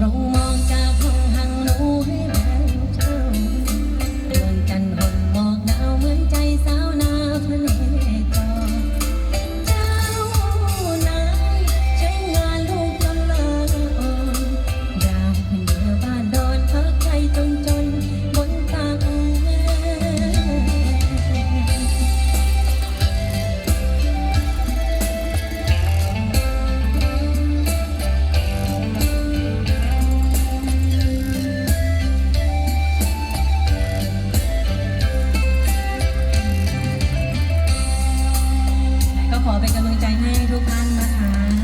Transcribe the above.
no ขอเป็นกำลังใจให้ทุกท่านนะคะ